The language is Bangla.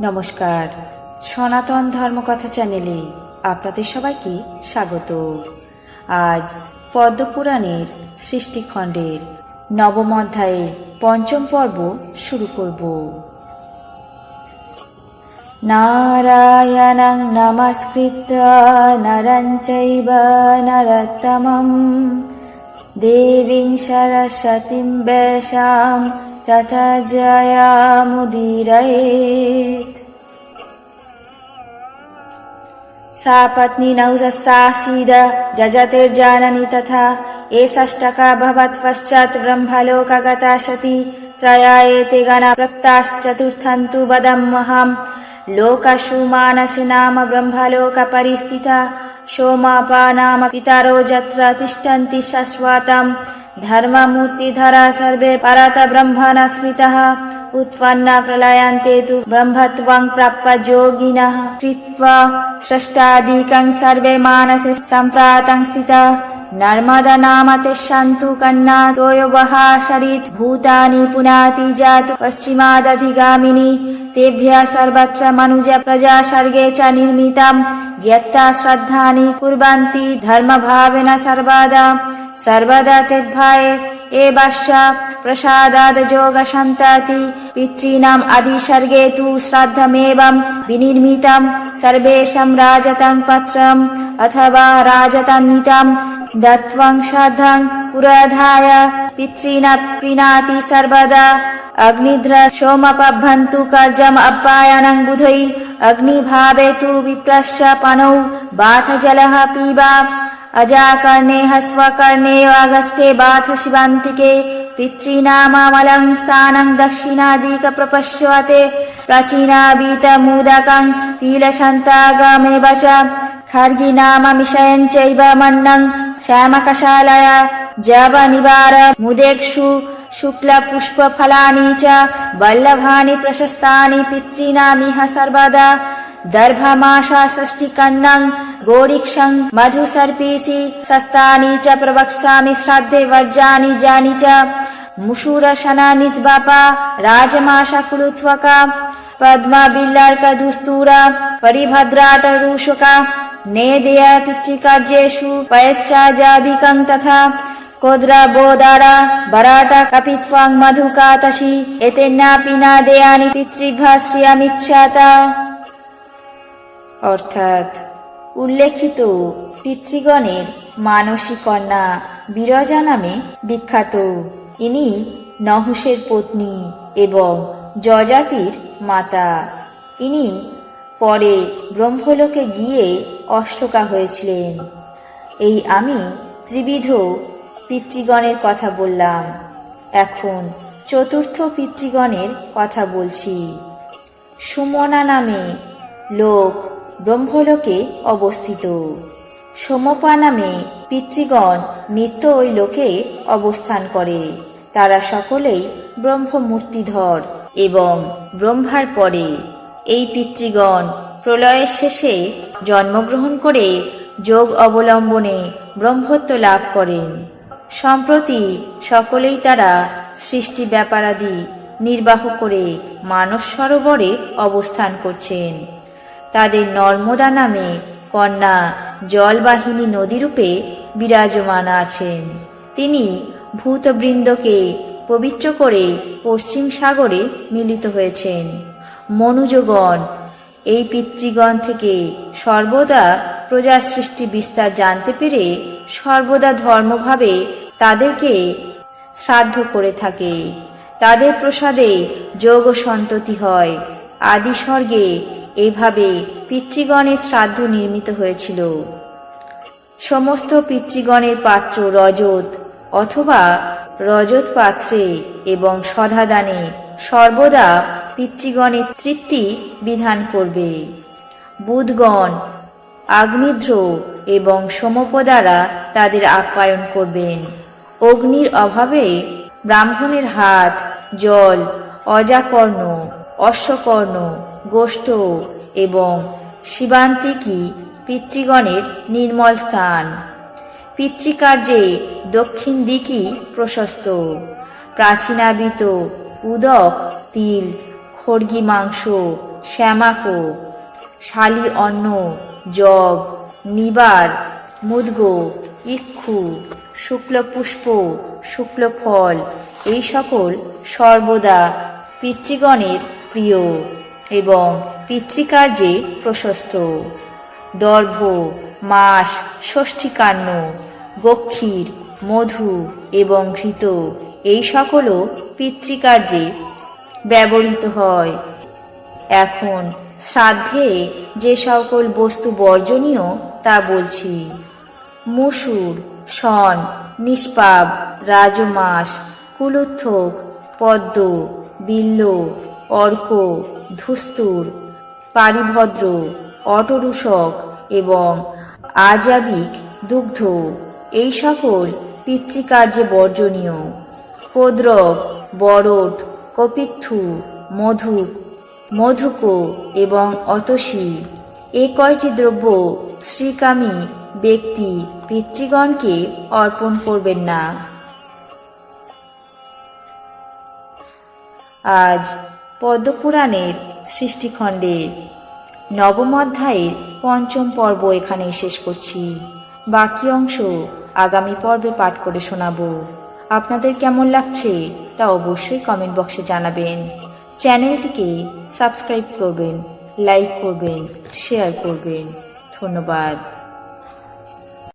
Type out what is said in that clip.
নমস্কার। সনাতন ধর্মকথা চ্যানেলে আপনাদের সবাইকে স্বাগত। আজ পদ্মপুরাণের সৃষ্টিখণ্ডের নবম অধ্যায়ে পঞ্চম পর্ব শুরু করব। নারায়ণং নমস্কৃত্য নরং চৈব নরোত্তমম। দেবীং সরস্বতীং বেশাম तथा जयामुदीरयेत् सा पत्नी नहुजस्सा सीद जजतिर्जाननी तथा एषष्टका भवत् पश्चात् ब्रह्मलोकगता सती त्रया एते गणा प्रक्ताश्चतुर्थन्तु वदम्महां लोकशुमानसि नाम ब्रह्मलोकपरिस्थिता सोमापा नाम पितरो यत्र तिष्ठन्ति शश्वतम् धर्ममूर्तिधरा सर्वे परत ब्रह्मण स्मृतः उत्पन्न प्रलयन्ते तु ब्रह्मत्वं प्राप्य योगिनः कृत्वा स्रष्टादिकं सर्वे मानसे सम्प्रातं स्थिता नर्मदा नाम ते शान्तु कन्ना तोयवः शरीत् भूतानि पुनाति जातु पश्चिमादधिगामिनि तेभ्यः सर्वत्र मनुज प्रजा सर्गे च निर्मितम् ज्ञत्ता श्रद्धानि कुर्वन्ति धर्मभावेन सर्वदा ಸರ್ವದತಿರ್ಭಾಯೆ ಏ ಭಾಷ್ಯ ಪ್ರಸಾದಾದ ಯೋಗ ಶಾಂತಾತಿ ಪಿತॄಣಾಂ ಅಧಿಸರ್ಗೆ ತು ಶ್ರಾದ್ದಮೇವಂ ವಿನಿರ್ಮಿತಂ ಸರ್ವೇಷಾಂ ರಾಜತಾಂ ಪತ್ರಂ ಅಥವಾ ರಾಜತಾನ್ನಿತಂ ದತ್ವಂ ಶ್ರಾದ್ದಂ ಪುರಾಧಾಯ ಪಿತॄಣ ಪ್ರಿಣಾತಿ ಸರ್ವದಾ অগ্নিধ্র সোমপভ্যন্তু কর্জম অপ্যায়নং বুধৈ অগ্নিভাবে তু বিপ্রস্য পানৌ বাথ জলহ পিবা अजाकर्णे हस्वकर्णे अगस्टे बाथ शिवान्तिके पितॄणामलं स्थानं दक्षिणादिकप्रपश्यते प्राचीनावीतमुदकं तिलसन्तागमेव च खर्गिनाममिषयं चैव मन्नं श्यामकशालया जवनिवार मुदेक्षु शुक्लपुष्पफलानि च वल्लभानि प्रशस्तानि पितॄणामिह सर्वदा दर्भमाशा षष्टिकन्नं गोरीक्षं मधुसर्पीसि शस्तानि च प्रवक्ष्यामि श्राद्धे वर्जानि जानि च मुषुरशना निस्बापा राजमाशा कुलुत्वका पद्मबिल्लर्कदुस्तूरा परिभद्राटरूषका नेदय पितृकार्येषु पयश्चाजाभिकं तथा कोद्रा बोदारा बराटा कपित्वां मधुकातसि एतेनापि না দেয়ানি পিতৃভা শ্রিয়ামিচ্ছাতা অর্থাৎ উল্লেখিত পিতৃগণের মানসী কন্যা বিরজা নামে বিখ্যাত। ইনি নহুষের পত্নী এবং যজাতির মাতা। ইনি পরে ব্রহ্মলোকে গিয়ে অষ্টকা হয়েছিলেন। এই আমি ত্রিবিধ পিতৃগণের কথা বললাম। এখন চতুর্থ পিতৃগণের কথা বলছি। সুমনা নামে লোক ব্রহ্মলোকে অবস্থিত। সোমপা নামে পিতৃগণ নিত্য ওই লোকে অবস্থান করে। তারা সকলেই ব্রহ্মমূর্তিধর এবং ব্রহ্মার পরে। এই পিতৃগণ প্রলয়ের শেষে জন্মগ্রহণ করে যোগ অবলম্বনে ব্রহ্মত্ব লাভ করেন। সম্প্রতি সকলেই তারা সৃষ্টি ব্যাপারাদি নির্বাহ করে মানস সরোবরে অবস্থান করছেন। তাদের নর্মদা নামে কন্যা জলবাহিনী নদীরূপে বিরাজমান আছেন। তিনি ভূতবৃন্দকে পবিত্র করে পশ্চিম সাগরে মিলিত হয়েছেন। মনুজগণ, এই পিতৃগণ থেকে সর্বদা প্রজা সৃষ্টি বিস্তার জানতে পেরে সর্বদা ধর্মভাবে তাদেরকে শ্রাদ্ধ করে থাকে। তাদের প্রসাদে যোগ সন্ততি হয়। আদি স্বর্গে এইভাবে পিতৃগণের শ্রাদ্ধ নির্মিত হয়েছিল। সমস্ত পিতৃগণের পাত্র রজত অথবা রজত পাত্রে এবং সধাদানে সর্বদা পিতৃগণের তৃপ্তি বিধান করবে। বুধগণ আগ্নিধ্র এবং সমপদারা তাদের আপ্যায়ন করবেন। অগ্নির অভাবে ব্রাহ্মণের হাত, জল, অজাকর্ণ অশ্বকর্ণ গোষ্ঠ এবং শিবান্তিকী পিতৃগণের নির্মল স্থান। পিতৃকার্যে দক্ষিণ দিকই প্রশস্ত। প্রাচীনাবিত উদক, তিল, খড়গি মাংস, শ্যামাকো, শালি অন্ন জব নিবার, মুদগ, ইক্ষু শুক্ল পুষ্প শুক্ল ফল এই সকল সর্বদা পিতৃগণের প্রিয় এবং পিতৃকার্যে প্রশস্ত। দর্ভ, মাস, ষষ্ঠীকান্ন, গক্ষীর, মধু এবং ঘৃত, এই সকলও পিতৃকার্যে ব্যবহৃত হয়। এখন শ্রাদ্ধে যে সকল বস্তু বর্জনীয় তা বলছি। মুসুর, শন, নিষ্পাপ, রাজমাস, কুলুত্থক, পদ্ম বিল্ল, অর্ক, ধুস্তুর, পারিভদ্র, অটরুষক এবং আজাবিক দুগ্ধ। এই সকল পিতৃকার্যে বর্জনীয়। কোদ্রব, বরট কপিত্থু মধু, মধুক এবং অতসী। এ কয়টি দ্রব্য শ্রীকামী ব্যক্তি পিতৃগণকে অর্পণ করবেন না? আজ পদ্মপুরাণের সৃষ্টিখণ্ডে নবম অধ্যায়ের পঞ্চম পর্ব এখানেই শেষ করছি। বাকি অংশ আগামী পর্বে পাঠ করে শোনাবো। আপনাদের কেমন লাগছে তা অবশ্যই কমেন্ট বক্সে জানাবেন। চ্যানেলটিকে সাবস্ক্রাইব করবেন লাইক করবেন শেয়ার করবেন। ধন্যবাদ।